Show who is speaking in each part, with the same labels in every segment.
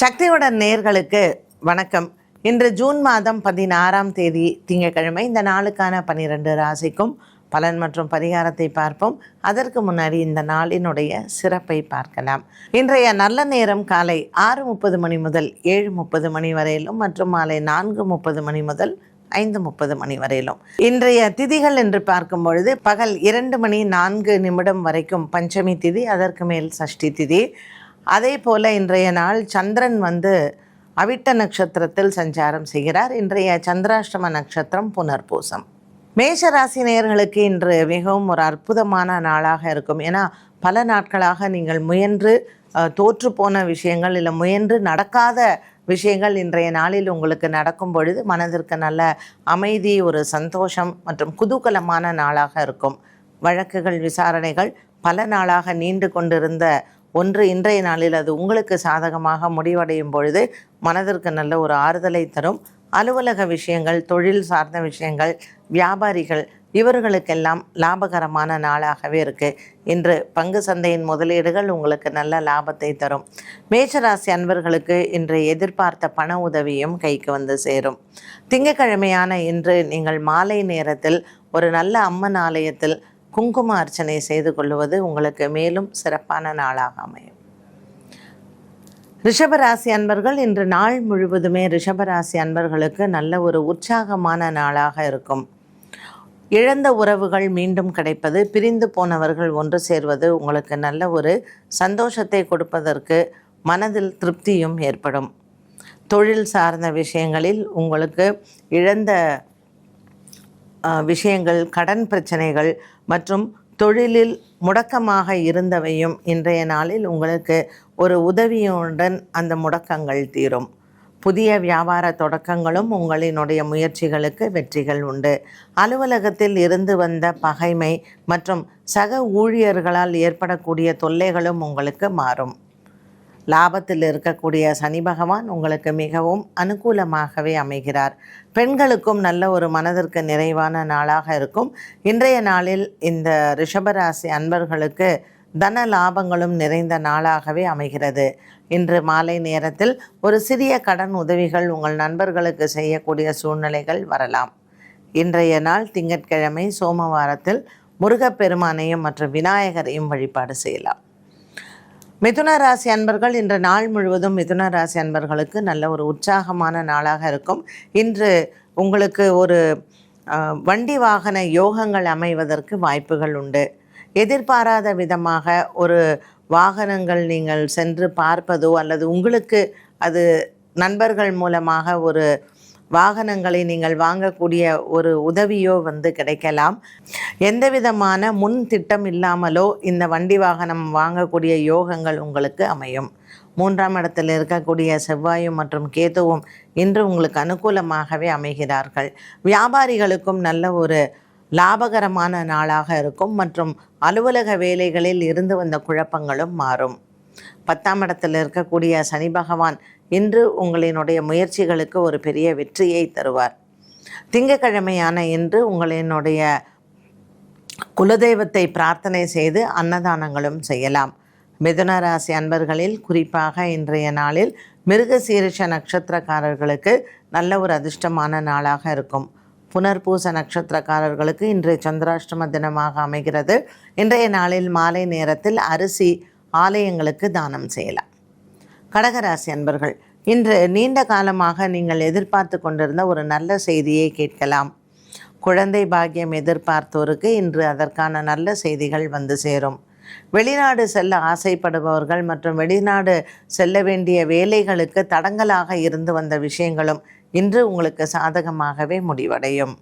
Speaker 1: சக்தியுடன் நேர்களுக்கு வணக்கம். இன்று ஜூன் மாதம் பதினாறாம் தேதி திங்கட்கிழமை. இந்த நாளுக்கான பனிரெண்டு ராசிக்கும் பலன் மற்றும் பரிகாரத்தை பார்ப்போம். அதற்கு முன்னாடி இந்த நாளினுடைய சிறப்பை பார்க்கலாம். இன்றைய நல்ல நேரம் காலை ஆறு முப்பது மணி முதல் ஏழு முப்பது மணி வரையிலும் மற்றும் மாலை நான்கு முப்பது மணி முதல் ஐந்து முப்பது மணி வரையிலும். இன்றைய திதிகள் என்று பார்க்கும் பொழுது பகல் இரண்டு மணி நான்கு நிமிடம் வரைக்கும் பஞ்சமி திதி அதற்கு மேல் சஷ்டி திதி. அதே போல இன்றைய நாள் சந்திரன் வந்து அவிட்ட நட்சத்திரத்தில் சஞ்சாரம் செய்கிறார். இன்றைய சந்திராஷ்டம நட்சத்திரம் புனர்பூசம். மேஷராசினியர்களுக்கு நேயர்களுக்கு இன்று மிகவும் ஒரு அற்புதமான நாளாக இருக்கும். ஏன்னா பல நாட்களாக நீங்கள் முயன்று தோற்று போன விஷயங்கள் இல்லை முயன்று நடக்காத விஷயங்கள் இன்றைய நாளில் உங்களுக்கு நடக்கும் பொழுது மனதிற்கு நல்ல அமைதி ஒரு சந்தோஷம் மற்றும் குதூகலமான நாளாக இருக்கும். வழக்குகள் விசாரணைகள் பல நாளாக நீண்டு கொண்டிருந்த ஒன்று இன்றைய நாளில் அது உங்களுக்கு சாதகமாக முடிவடையும் பொழுது மனதிற்கு நல்ல ஒரு ஆறுதலை தரும். அலுவலக விஷயங்கள் தொழில் சார்ந்த விஷயங்கள் வியாபாரிகள் இவர்களுக்கெல்லாம் லாபகரமான நாளாகவே இருக்குது இன்று பங்கு சந்தையின் முதலீடுகள் உங்களுக்கு நல்ல லாபத்தை தரும். மேஷராசி அன்பர்களுக்கு இன்று எதிர்பார்த்த பண உதவியும் கைக்கு வந்து சேரும். திங்கக்கிழமையான இன்று நீங்கள் மாலை நேரத்தில் ஒரு நல்ல அம்மன் ஆலயத்தில் குங்கும அர்ச்சனை செய்து கொள்வது உங்களுக்கு மேலும் சிறப்பான நாளாக அமையும். ரிஷபராசி அன்பர்கள் இன்று நாள் முழுவதுமே ரிஷபராசி அன்பர்களுக்கு நல்ல ஒரு உற்சாகமான நாளாக இருக்கும். இழந்த உறவுகள் மீண்டும் கிடைப்பது பிரிந்து போனவர்கள் ஒன்று சேர்வது உங்களுக்கு நல்ல ஒரு சந்தோஷத்தை கொடுப்பதற்கு மனதில் திருப்தியும் ஏற்படும். தொழில் சார்ந்த விஷயங்களில் உங்களுக்கு இழந்த விஷயங்கள் கடன் பிரச்சனைகள் மற்றும் தொழிலில் முடக்கமாக இருந்தவையும் இன்றைய நாளில் உங்களுக்கு ஒரு உதவியுடன் அந்த முடக்கங்கள் தீரும். புதிய வியாபார தொடக்கங்களும் உங்களினுடைய முயற்சிகளுக்கு வெற்றிகள் உண்டு. அலுவலகத்தில் இருந்து வந்த பகைமை மற்றும் சக ஊழியர்களால் ஏற்படக்கூடிய தொல்லைகளும் உங்களுக்கு மாறும். லாபத்தில் இருக்கக்கூடிய சனி பகவான் உங்களுக்கு மிகவும் அனுகூலமாகவே அமைகிறார். பெண்களுக்கும் நல்ல ஒரு மனதிற்கு நிறைவான நாளாக இருக்கும். இன்றைய நாளில் இந்த ரிஷபராசி அன்பர்களுக்கு தன லாபங்களும் நிறைந்த நாளாகவே அமைகிறது. இன்று மாலை நேரத்தில் ஒரு சிறிய கடன் உதவிகள் உங்கள் நண்பர்களுக்கு செய்யக்கூடிய சூழ்நிலைகள் வரலாம். இன்றைய நாள் திங்கட்கிழமை சோமவாரத்தில் முருகப்பெருமானையும் மற்றும் விநாயகரையும் வழிபாடு செய்யலாம். மிதுன ராசி அன்பர்கள் இன்று நாள் முழுவதும் மிதுன ராசி அன்பர்களுக்கு நல்ல ஒரு உற்சாகமான நாளாக இருக்கும். இன்று உங்களுக்கு ஒரு வண்டி வாகன யோகங்கள் அமைவதற்கு வாய்ப்புகள் உண்டு. எதிர்பாராத விதமாக ஒரு வாகனங்கள் நீங்கள் சென்று பார்ப்பதோ அல்லது உங்களுக்கு அது நண்பர்கள் மூலமாக ஒரு வாகனங்களை நீங்கள் வாங்கக்கூடிய ஒரு உதவியோ வந்து கிடைக்கலாம். எந்த விதமான முன் திட்டம் இல்லாமலோ இந்த வண்டி வாகனம் வாங்கக்கூடிய யோகங்கள் உங்களுக்கு அமையும். மூன்றாம் இடத்தில் இருக்கக்கூடிய செவ்வாயும் மற்றும் கேதுவும் இன்று உங்களுக்கு அனுகூலமாகவே அமைகிறார்கள். வியாபாரிகளுக்கும் நல்ல ஒரு லாபகரமான நாளாக இருக்கும் மற்றும் அலுவலக வேலைகளில் இருந்து வந்த குழப்பங்களும் மாறும். பத்தாம் இடத்தில் இருக்கக்கூடிய சனி பகவான் இன்று உங்களினுடைய முயற்சிகளுக்கு ஒரு பெரிய வெற்றியை தருவார். திங்கக்கிழமையான இன்று உங்களினுடைய குலதெய்வத்தை பிரார்த்தனை செய்து அன்னதானங்களும் செய்யலாம். மிதுன ராசி அன்பர்களில் குறிப்பாக இன்றைய நாளில் மிருகசீரிஷ நட்சத்திரக்காரர்களுக்கு நல்ல ஒரு அதிர்ஷ்டமான நாளாக இருக்கும். புனர்பூச நட்சத்திரக்காரர்களுக்கு இன்றைய சந்திராஷ்டம தினமாக அமைகிறது. இன்றைய நாளில் மாலை நேரத்தில் அரிசி ஆலயங்களுக்கு தானம் செய்யலாம். கடகராசி அன்பர்கள் இன்று நீண்ட காலமாக நீங்கள் எதிர்பார்த்து கொண்டிருந்த ஒரு நல்ல செய்தியை கேட்கலாம். குழந்தை பாக்கியம் எதிர்பார்த்தோருக்கு இன்று அதற்கான நல்ல செய்திகள் வந்து சேரும். வெளிநாடு செல்ல ஆசைப்படுபவர்கள் மற்றும் வெளிநாடு செல்ல வேண்டிய வேலைகளுக்கு தடங்கலாக இருந்து வந்த விஷயங்களும் இன்று உங்களுக்கு சாதகமாகவே முடிவடையும்.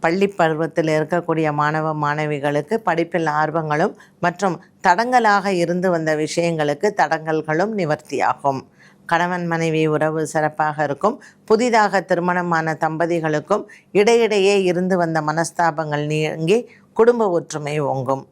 Speaker 1: பள்ளி பருவத்தில் இருக்கக்கூடிய மாணவ மாணவிகளுக்கு படிப்பில் ஆர்வங்களும் மற்றும் தடங்கலாக இருந்து வந்த விஷயங்களுக்கு தடங்கல்களும் நிவர்த்தியாகும். கணவன் மனைவி உறவு சிறப்பாக இருக்கும். புதிதாக திருமணமான தம்பதிகளுக்கும் இடையிடையே இருந்து வந்த மனஸ்தாபங்கள் நீங்கி குடும்ப ஒற்றுமை ஓங்கும்.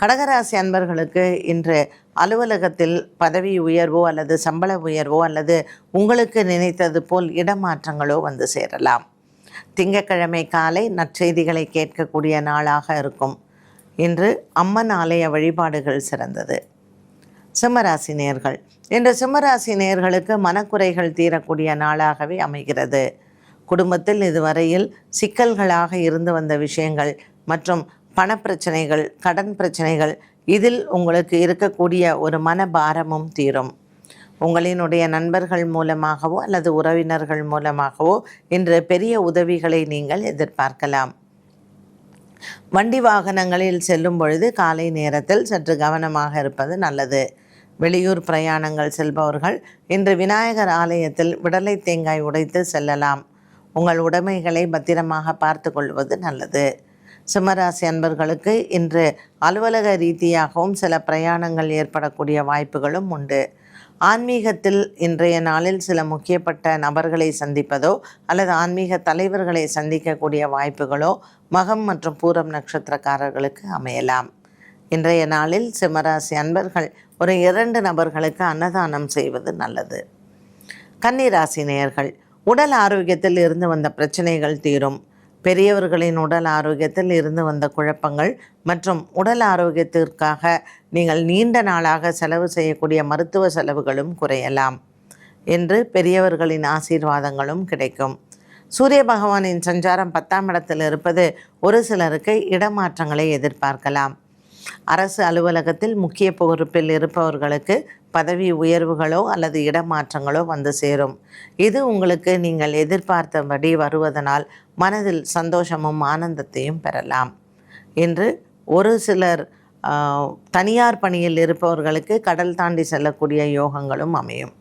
Speaker 1: கடகராசி அன்பர்களுக்கு இன்று அலுவலகத்தில் பதவி உயர்வோ அல்லது சம்பள உயர்வோ அல்லது உங்களுக்கு நினைத்தது போல் இடமாற்றங்களோ வந்து சேரலாம். திங்கட்கிழமை காலை நற்செய்திகளை கேட்கக்கூடிய நாளாக இருக்கும். இன்று அம்மன் ஆலய வழிபாடுகள் சிறந்தது. சிம்மராசி நேர்கள். இன்று சிம்மராசி நேர்களுக்கு மனக்குறைகள் தீரக்கூடிய நாளாகவே அமைகிறது. குடும்பத்தில் இதுவரையில் சிக்கல்களாக இருந்து வந்த விஷயங்கள் மற்றும் பணப்பிரச்சனைகள் கடன் பிரச்சனைகள் இதில் உங்களுக்கு இருக்கக்கூடிய ஒரு மனபாரமும் தீரும். உங்களினுடைய நண்பர்கள் மூலமாகவோ அல்லது உறவினர்கள் மூலமாகவோ இன்று பெரிய உதவிகளை நீங்கள் எதிர்பார்க்கலாம். வண்டி வாகனங்களில் செல்லும் பொழுது காலை நேரத்தில் சற்று கவனமாக இருப்பது நல்லது. வெளியூர் பிரயாணங்கள் செல்பவர்கள் இன்று விநாயகர் ஆலயத்தில் விடலை தேங்காய் உடைத்து செல்லலாம். உங்கள் உடைமைகளை பத்திரமாக பார்த்து கொள்வது நல்லது. சிம்மராசி அன்பர்களுக்கு இன்று அலுவலக ரீதியாகவும் சில பிரயாணங்கள் ஏற்படக்கூடிய வாய்ப்புகளும் உண்டு. ஆன்மீகத்தில் இன்றைய நாளில் சில முக்கியப்பட்ட நபர்களை சந்திப்பதோ அல்லது ஆன்மீக தலைவர்களை சந்திக்கக்கூடிய வாய்ப்புகளோ மகம் மற்றும் பூரம் நட்சத்திரக்காரர்களுக்கு அமையலாம். இன்றைய நாளில் சிம்மராசி அன்பர்கள் ஒரு இரண்டு நபர்களுக்கு அன்னதானம் செய்வது நல்லது. கன்னிராசி நேயர்கள் உடல் ஆரோக்கியத்தில் இருந்து வந்த பிரச்சனைகள் தீரும். பெரியவர்களின் உடல் ஆரோக்கியத்தில் இருந்து வந்த குழப்பங்கள் மற்றும் உடல் ஆரோக்கியத்திற்காக நீங்கள் நீண்ட நாளாக செலவு செய்யக்கூடிய மருத்துவ செலவுகளும் குறையலாம் என்று பெரியவர்களின் ஆசீர்வாதங்களும் கிடைக்கும். சூரிய பகவானின் சஞ்சாரம் பத்தாம் இடத்தில் இருப்பது ஒரு சிலருக்கு இடமாற்றங்களை எதிர்பார்க்கலாம். அரசு அலுவலகத்தில் முக்கிய பொறுப்பில் இருப்பவர்களுக்கு பதவி உயர்வுகளோ அல்லது இடமாற்றங்களோ வந்து சேரும். இது உங்களுக்கு நீங்கள் எதிர்பார்த்தபடி வருவதனால் மனதில் சந்தோஷமும் ஆனந்தத்தையும் பெறலாம். இன்று ஒரு சிலர் ஆஹ், தனியார் பணியில் இருப்பவர்களுக்கு கடல் தாண்டி செல்லக்கூடிய யோகங்களும் அமையும்.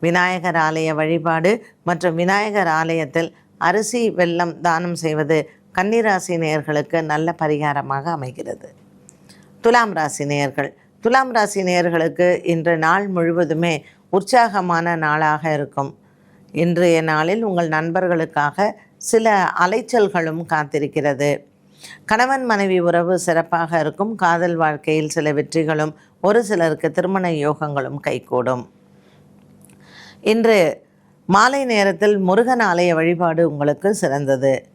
Speaker 1: விநாயகர் ஆலய வழிபாடு மற்றும் விநாயகர் ஆலயத்தில் அரிசி வெல்லம் தானம் செய்வது கன்னிராசி நேயர்களுக்கு நல்ல பரிகாரமாக அமைகிறது. துலாம் ராசி நேயர்கள். துலாம் ராசி நேயர்களுக்கு இன்று நாள் முழுவதுமே உற்சாகமான நாளாக இருக்கும். இன்றைய நாளில் உங்கள் நண்பர்களுக்காக சில அலைச்சல்களும் காத்திருக்கிறது. கணவன் மனைவி உறவு சிறப்பாக இருக்கும். காதல் வாழ்க்கையில் சில வெற்றிகளும் ஒரு சிலருக்கு திருமண யோகங்களும் கைகூடும். இன்று மாலை நேரத்தில் முருகன் ஆலய வழிபாடு உங்களுக்கு சிறந்தது.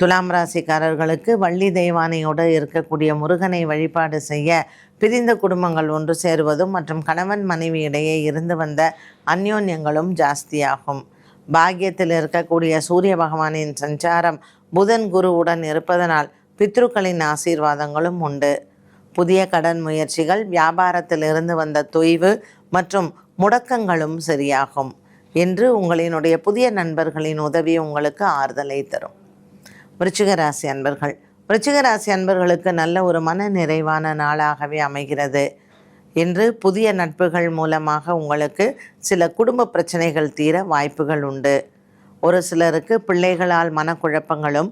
Speaker 1: துலாம் ராசிக்காரர்களுக்கு வள்ளி தெய்வானையோடு இருக்கக்கூடிய முருகனை வழிபாடு செய்ய பிரிந்த குடும்பங்கள் ஒன்று சேருவதும் மற்றும் கணவன் மனைவி இடையே இருந்து வந்த அந்யோன்யங்களும் ஜாஸ்தியாகும். பாக்கியத்தில் இருக்கக்கூடிய சூரிய பகவானின் சஞ்சாரம் புதன் குருவுடன் இருப்பதனால் பித்ருக்களின் ஆசீர்வாதங்களும் உண்டு. புதிய கடன் முயற்சிகள் வியாபாரத்தில் இருந்து வந்த தொய்வு மற்றும் முடக்கங்களும் சரியாகும். என்று உங்களினுடைய புதிய நண்பர்களின் உதவி உங்களுக்கு ஆறுதலை தரும். விருச்சிக ராசி அன்பர்கள். விருச்சிக ராசி அன்பர்களுக்கு நல்ல ஒரு மன நிறைவான நாளாகவே அமைகிறது. இன்று புதிய நட்புகள் மூலமாக உங்களுக்கு சில குடும்ப பிரச்சனைகள் தீர வாய்ப்புகள் உண்டு. ஒரு சிலருக்கு பிள்ளைகளால் மனக்குழப்பங்களும்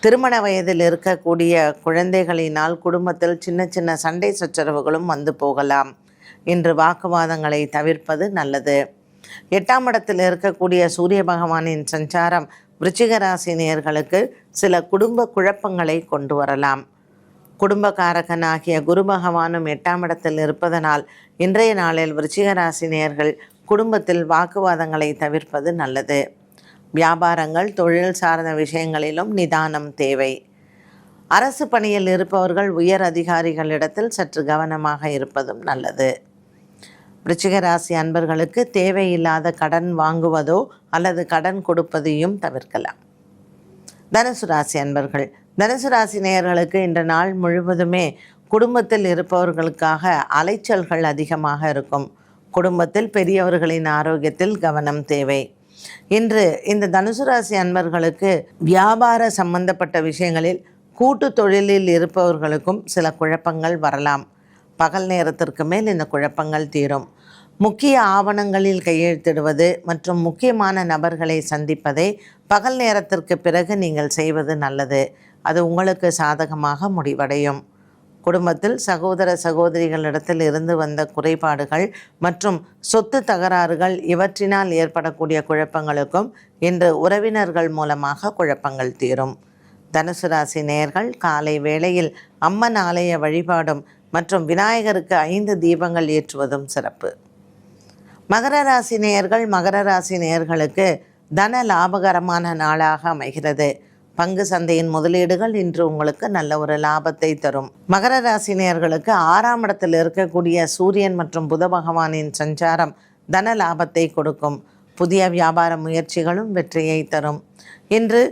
Speaker 1: திருமண வயதில் இருக்கக்கூடிய குழந்தைகளினால் குடும்பத்தில் சின்ன சின்ன சண்டை சச்சரவுகளும் வந்து போகலாம். இன்று வாக்குவாதங்களை தவிர்ப்பது நல்லது. எட்டாம் இடத்தில் இருக்கக்கூடிய சூரிய பகவானின் சஞ்சாரம் விருச்சிக சில குடும்ப குழப்பங்களை கொண்டு வரலாம். குடும்பகாரகனாகிய குரு பகவானும் எட்டாம் இடத்தில் இருப்பதனால் இன்றைய நாளில் விருச்சிக குடும்பத்தில் வாக்குவாதங்களை தவிர்ப்பது நல்லது. வியாபாரங்கள் தொழில் சார்ந்த விஷயங்களிலும் நிதானம் தேவை. அரசு பணியில் இருப்பவர்கள் உயர் அதிகாரிகளிடத்தில் சற்று கவனமாக இருப்பதும் நல்லது. ராசி அன்பர்களுக்கு தேவையில்லாத கடன் வாங்குவதோ அல்லது கடன் கொடுப்பதையும் தவிர்க்கலாம். தனுசு ராசி அன்பர்கள் தனுசு ராசி நேயர்களுக்கு இன்று நாள் முழுவதுமே குடும்பத்தில் இருப்பவர்களுக்காக அலைச்சல்கள் அதிகமாக இருக்கும். குடும்பத்தில் பெரியவர்களின் ஆரோக்கியத்தில் கவனம் தேவை. இன்று இந்த தனுசு ராசி அன்பர்களுக்கு வியாபார சம்பந்தப்பட்ட விஷயங்களில் கூட்டு தொழிலில் இருப்பவர்களுக்கும் சில குழப்பங்கள் வரலாம். பகல் நேரத்திற்கு மேல் இந்த குழப்பங்கள் தீரும். முக்கிய ஆவணங்களில் கையெழுத்திடுவது மற்றும் முக்கியமான நபர்களை சந்திப்பதை பகல் நேரத்திற்கு பிறகு நீங்கள் செய்வது நல்லது. அது உங்களுக்கு சாதகமாக முடிவடையும். குடும்பத்தில் சகோதர சகோதரிகளிடத்தில் இருந்து வந்த குறைபாடுகள் மற்றும் சொத்து தகராறுகள் இவற்றினால் ஏற்படக்கூடிய குழப்பங்களுக்கும் இன்று உறவினர்கள் மூலமாக குழப்பங்கள் தீரும். தனுசு ராசி நேர்கள் காலை வேளையில் அம்மன் ஆலய வழிபாடும் மற்றும் விநாயகருக்கு ஐந்து தீபங்கள் ஏற்றுவதும் சிறப்பு. மகர ராசி நேயர்கள் மகர ராசி நேயர்களுக்கு தன லாபகரமான நாளாக அமைகிறது. பங்கு சந்தையின் முதலீடுகள் இன்று உங்களுக்கு நல்ல ஒரு லாபத்தை தரும். மகர ராசினியர்களுக்கு ஆறாம் இடத்தில் இருக்கக்கூடிய சூரியன் மற்றும் புத பகவானின் சஞ்சாரம் தன லாபத்தை கொடுக்கும். புதிய வியாபார முயற்சிகளும் வெற்றியை தரும். இன்று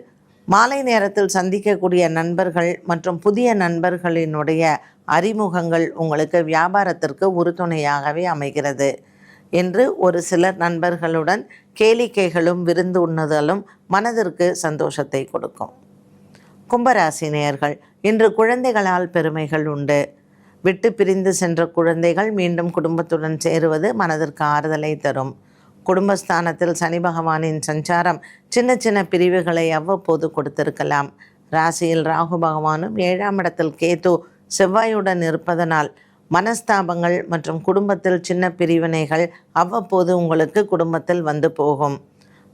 Speaker 1: மாலை நேரத்தில் சந்திக்கக்கூடிய நண்பர்கள் மற்றும் புதிய நண்பர்களினுடைய அறிமுகங்கள் உங்களுக்கு வியாபாரத்திற்கு உறுதுணையாகவே அமைகிறது என்று ஒரு சிலர் நண்பர்களுடன் கேளிக்கைகளும் விருந்து உண்ணுதலும் மனதிற்கு சந்தோஷத்தை கொடுக்கும். கும்பராசி நேயர்கள் இன்று குழந்தைகளால் பெருமைகள் உண்டு. விட்டு பிரிந்து சென்ற குழந்தைகள் மீண்டும் குடும்பத்துடன் சேருவது மனதிற்கு ஆறுதலை தரும். குடும்பஸ்தானத்தில் சனி பகவானின் சஞ்சாரம் சின்ன சின்ன பிரிவுகளை அவ்வப்போது கொடுத்திருக்கலாம். ராசியில் ராகு பகவானும் ஏழாம் இடத்தில் கேது செவ்வாயுடன் இருப்பதனால் மனஸ்தாபங்கள் மற்றும் குடும்பத்தில் சின்ன பிரிவினைகள் அவ்வப்போது உங்களுக்கு குடும்பத்தில் வந்து போகும்.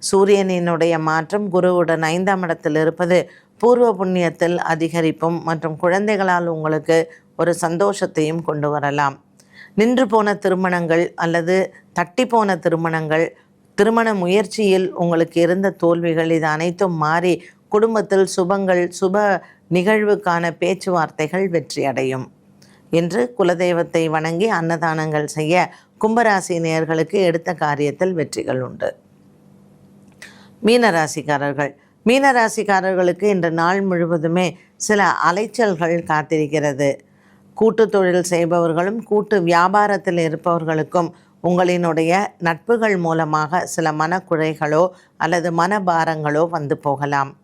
Speaker 1: சூரியனினுடைய மாற்றம் குருவுடன் ஐந்தாம் இடத்தில் இருப்பது பூர்வ புண்ணியத்தில் அதிகரிப்பும் மற்றும் குழந்தைகளால் உங்களுக்கு ஒரு சந்தோஷத்தையும் கொண்டு வரலாம். நின்று போன திருமணங்கள் அல்லது தட்டி போன திருமணங்கள் திருமண முயற்சியில் உங்களுக்கு இருந்த தோல்விகள் இது அனைத்தும் மாறி குடும்பத்தில் சுபங்கள் சுப நிகழ்வுக்கான பேச்சுவார்த்தைகள் வெற்றியடையும். என்று குலதெய்வத்தை வணங்கி அன்னதானங்கள் செய்ய கும்பராசி நேயர்களுக்கு எடுத்த காரியத்தில் வெற்றிகள் உண்டு. மீனராசிக்காரர்கள். மீனராசிக்காரர்களுக்கு இன்று நாள் முழுவதுமே சில அலைச்சல்கள் காத்திருக்கிறது. கூட்டு தொழில் செய்பவர்களும் கூட்டு வியாபாரத்தில் இருப்பவர்களுக்கும் உங்களினுடைய நட்புகள் மூலமாக சில மனக்குறைகளோ அல்லது மனபாரங்களோ வந்து போகலாம்.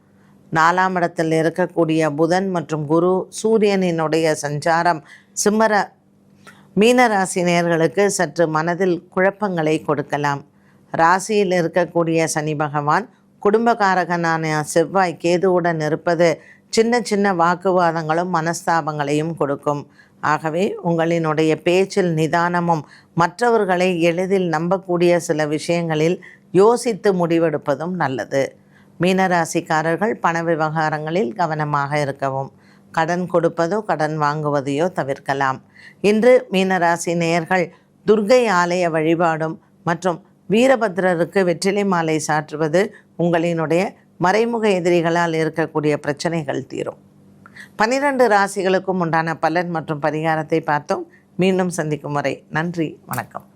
Speaker 1: நாலாம் இடத்தில் இருக்கக்கூடிய புதன் மற்றும் குரு சூரியனினுடைய சஞ்சாரம் சிம்மர மீனராசினியர்களுக்கு சற்று மனதில் குழப்பங்களை கொடுக்கலாம். ராசியில் இருக்கக்கூடிய சனி பகவான் குடும்பகாரகனான செவ்வாய் கேதுவுடன் இருப்பது சின்ன சின்ன வாக்குவாதங்களும் மனஸ்தாபங்களையும் கொடுக்கும். ஆகவே உங்களினுடைய பேச்சில் நிதானமும் மற்றவர்களை எளிதில் நம்பக்கூடிய சில விஷயங்களில் யோசித்து முடிவெடுப்பதும் நல்லது. மீனராசிக்காரர்கள் பண விவகாரங்களில் கவனமாக இருக்கவும். கடன் கொடுப்பதோ கடன் வாங்குவதையோ தவிர்க்கலாம். இன்று மீனராசி நேயர்கள் துர்கை ஆலய வழிபாடும் மற்றும் வீரபத்ரருக்கு வெற்றிலை மாலை சாற்றுவது உங்களினுடைய மறைமுக எதிரிகளால் இருக்கக்கூடிய பிரச்சனைகள் தீரும். பனிரெண்டு ராசிகளுக்கும் உண்டான பலன் மற்றும் பரிகாரத்தை பார்த்தோம். மீண்டும் சந்திக்கும் வரை நன்றி வணக்கம்.